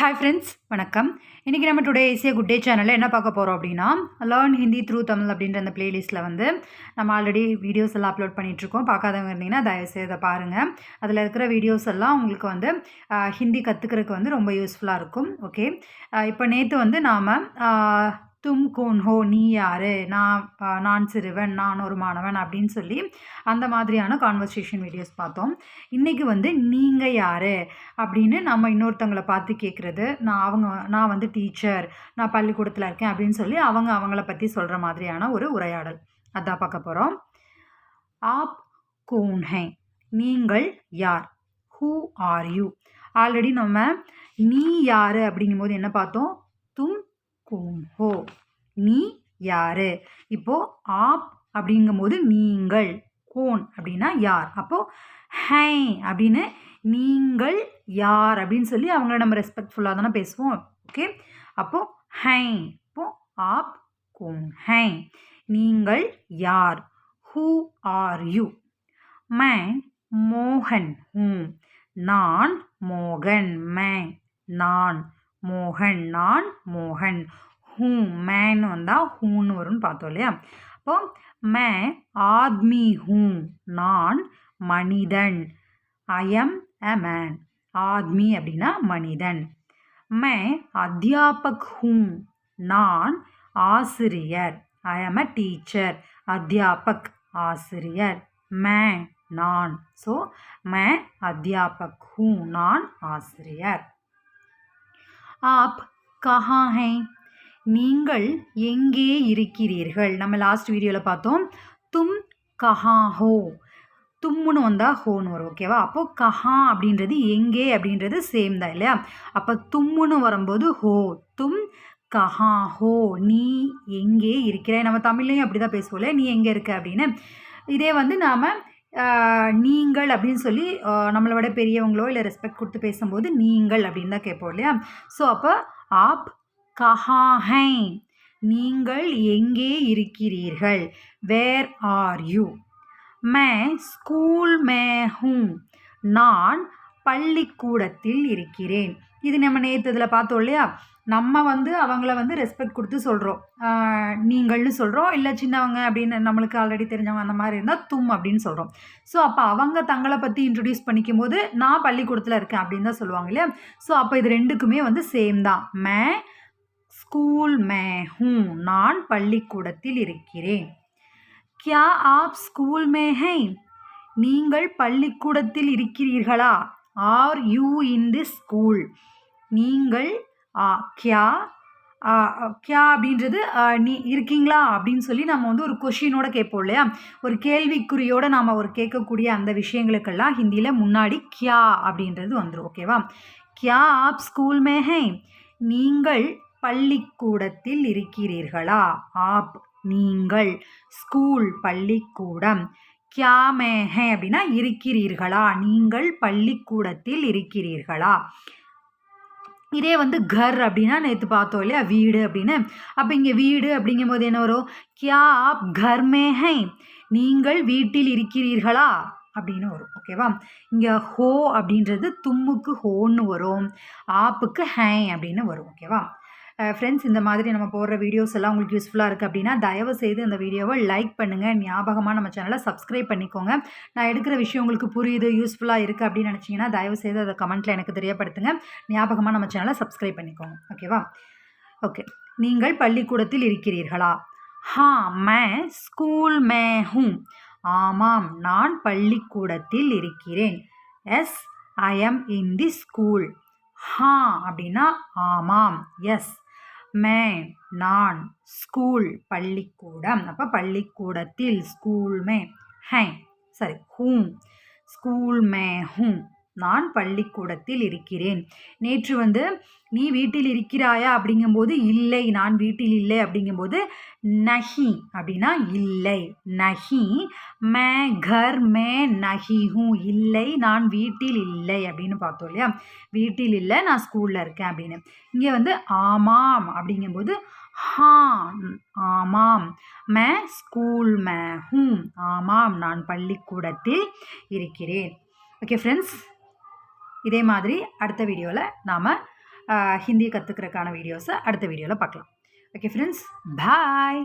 Hi friends வணக்கம். இன்றைக்கி நம்ம டுடே ஏசியா குட் டே சேனலில் என்ன பார்க்க போகிறோம் அப்படின்னா லேர்ன் ஹிந்தி த்ரூ தமிழ் அப்படின்ற அந்த பிளேலிஸ்ட்டில் வந்து நம்ம ஆல்ரெடி வீடியோஸ் எல்லாம் அப்லோட் பண்ணிகிட்ருக்கோம் பார்க்காதவங்க இருந்தீங்கன்னா தயவுசெய்து அதை பாருங்கள் அதில் இருக்கிற வீடியோஸ் எல்லாம் உங்களுக்கு வந்து ஹிந்தி கற்றுக்கிறதுக்கு வந்து ரொம்ப யூஸ்ஃபுல்லாக இருக்கும். ஓகே இப்போ நேற்று வந்து நாம் தும் கோன் ஹோ நீ யார்? நான் நான் சிறுவன் நான் ஒரு மாணவன் அப்படின்னு சொல்லி அந்த மாதிரியான கான்வர்சேஷன் வீடியோஸ் பார்த்தோம். இன்றைக்கி வந்து நீங்கள் யார்? அப்படின்னு நம்ம இன்னொருத்தங்களை பார்த்து கேட்குறது நான் அவங்க நான் வந்து டீச்சர் நான் பள்ளிக்கூடத்தில் இருக்கேன் அப்படின்னு சொல்லி அவங்க அவங்கள பற்றி சொல்கிற மாதிரியான ஒரு உரையாடல். அதான் பார்க்க போகிறோம் ஆப் கோன்ஹே நீங்கள் யார்? Who are you? ஆல்ரெடி நம்ம நீ யார்? அப்படிங்கும்போது என்ன பார்த்தோம்? கோன் ஹோ நீ யார்? இப்போது ஆப் அப்படிங்கும்போது நீங்கள். கோன் அப்படின்னா யார்? அப்போது ஹை அப்படின்னு நீங்கள் யார் அப்படின்னு சொல்லி அவங்கள நம்ம ரெஸ்பெக்ட்ஃபுல்லாக தானே பேசுவோம். ஓகே அப்போது ஹை இப்போ ஆப் கோன். ஹை நீங்கள் யார்? ஹூ ஆர் யூ மே மோகன். ஹூ நான் மோகன். மே நான் மோகன் நான் மோகன். ஹூ மேன்னு வந்தால் ஹூன்னு வரும்னு பார்த்தோம் இல்லையா? அப்போ மே ஆத்மி ஹூ நான் மனிதன். ஐ எம் அ மேன் ஆத்மி அப்படின்னா மனிதன். மே அத்தியாபக் ஹூ நான் ஆசிரியர். ஐ எம் அ டீச்சர் அத்தியாபக் ஆசிரியர். மே நான். ஸோ மே அத்தியாபக் ஹூ நான் ஆசிரியர். ஆப் கஹா ஹை நீங்கள் எங்கே இருக்கிறீர்கள்? நம்ம லாஸ்ட் வீடியோவில் பார்த்தோம். தும் கஹா ஹோ. தும்முன்னு வந்தால் ஹோன்னு வரும் ஓகேவா அப்போது கஹா அப்படின்றது எங்கே அப்படின்றது சேம் தான் இல்லையா? அப்போ தும்முன்னு வரும்போது ஹோ. தும் கஹா ஹோ. நீ எங்கே இருக்கிற நம்ம தமிழ்லையும் அப்படி தான் பேசுவோம்ல நீ எங்கே இருக்க அப்படின்னு. இதே வந்து நாம் நீங்கள் அப்படின்னு சொல்லி நம்மளை விட பெரியவங்களோ இல்லை ரெஸ்பெக்ட் கொடுத்து பேசும்போது நீங்கள் அப்படின்னு தான் கேட்போம் இல்லையா? ஸோ அப்போ ஆப் கஹா ஹை நீங்கள் எங்கே இருக்கிறீர்கள்? வேர் ஆர் யூ மே ஸ்கூல் மே ஹூ நான் பள்ளிக்கூடத்தில் இருக்கிறேன். இது நம்ம நேற்று இதில் பார்த்தோம் இல்லையா? நம்ம வந்து அவங்கள வந்து ரெஸ்பெக்ட் கொடுத்து சொல்கிறோம் நீங்கள்னு சொல்கிறோம் இல்லை சின்னவங்க அப்படின்னு நம்மளுக்கு ஆல்ரெடி தெரிஞ்சவங்க அந்த மாதிரி இருந்தால் தும் அப்படின்னு சொல்கிறோம் ஸோ அப்போ அவங்க தங்களை பற்றி இன்ட்ரடியூஸ் பண்ணிக்கும் போது நான் பள்ளிக்கூடத்தில் இருக்கேன் அப்படின்னு தான் சொல்லுவாங்க இல்லையா? ஸோ அப்போ இது ரெண்டுக்குமே வந்து சேம் தான். மே ஸ்கூல் மே ஹூம் நான் பள்ளிக்கூடத்தில் இருக்கிறேன். கியா ஆப் ஸ்கூல் மே ஹை நீங்கள் பள்ளிக்கூடத்தில் இருக்கிறீர்களா? Are you in the school. நீங்கள் ஆ, கியா கியா அப்படின்றது நீ இருக்கீங்களா அப்படின்னு சொல்லி நம்ம வந்து ஒரு கொஷினோட கேட்போம் இல்லையா? ஒரு கேள்விக்குறியோட நாம் ஒரு கேட்கக்கூடிய அந்த விஷயங்களுக்கெல்லாம் ஹிந்தியில் முன்னாடி கியா அப்படின்றது வந்துடும் ஓகேவா கியா ஆப் ஸ்கூல் மேஹே நீங்கள் பள்ளிக்கூடத்தில் இருக்கிறீர்களா? ஆப் நீங்கள். ஸ்கூல் பள்ளிக்கூடம். கியா அப்படின்னா இருக்கிறீர்களா? நீங்கள் பள்ளிக்கூடத்தில் இருக்கிறீர்களா? இதே வந்து கர் அப்படின்னா நேற்று பார்த்தோம் இல்லையா? வீடு அப்படின்னு. அப்போ இங்கே வீடு அப்படிங்கும்போது என்ன வரும்? கியா ஆப் கர் மேஹை நீங்கள் வீட்டில் இருக்கிறீர்களா? அப்படின்னு வரும். ஓகேவா இங்கே ஹோ அப்படின்றது தும்முக்கு ஹோன்னு வரும். ஆப்புக்கு ஹை அப்படின்னு வரும். ஓகேவா ஃப்ரெண்ட்ஸ் இந்த மாதிரி நம்ம போடுற வீடியோஸ் எல்லாம் உங்களுக்கு யூஸ்ஃபுல்லாக இருக்குது அப்படின்னா தயவு செய்து இந்த வீடியோவை லைக் பண்ணுங்கள் ஞாபகமாக நம்ம சேனலை சப்ஸ்கிரைப் பண்ணிக்கோங்க. நான் எடுக்கிற விஷயம் உங்களுக்கு புரியுது யூஸ்ஃபுல்லாக இருக்குது அப்படின்னு நினச்சிங்கன்னா தயவு செய்து அதை கமெண்ட்டில் எனக்கு தெரியப்படுத்துங்க. ஞாபகமாக நம்ம சேனலை சப்ஸ்கிரைப் பண்ணிக்கோங்க. ஓகேவா ஓகே நீங்கள் பள்ளிக்கூடத்தில் இருக்கிறீர்களா? ஹா மே ஸ்கூல் மே ஹூம். ஆமாம் நான் பள்ளிக்கூடத்தில் இருக்கிறேன். Yes I am in the school ஹா அப்படின்னா ஆமாம். எஸ் மே நான் ஸ்கூல் பள்ளிக்கூடம். அப்போ பள்ளிக்கூடத்தில் ஸ்கூல் மே ஹை சரி ஹூம். ஸ்கூல் மே ஹூம். நான் பள்ளிக்கூடத்தில் இருக்கிறேன். நேற்று வந்து நீ வீட்டில் இருக்கிறாயா? அப்படிங்கும்போது இல்லை நான் வீட்டில் இல்லை. அப்படிங்கும்போது நஹி அப்படின்னா இல்லை நஹி மே கர் மே நஹி ஹூ இல்லை நான் வீட்டில் இல்லை அப்படின்னு பார்த்தோம் இல்லையா? வீட்டில் இல்லை நான் ஸ்கூலில் இருக்கேன் அப்படின்னு. இங்கே வந்து ஆமாம் அப்படிங்கும்போது ஹாம் ஆமாம் மே ஸ்கூல் மே ஹூம் ஆமாம் நான் பள்ளிக்கூடத்தில் இருக்கிறேன். ஓகே ஃப்ரெண்ட்ஸ் இதே மாதிரி அடுத்த வீடியோவில் நாம் ஹிந்தி கற்றுக்கிறதுக்கான வீடியோஸை அடுத்த வீடியோவில் பார்க்கலாம். Okay friends bye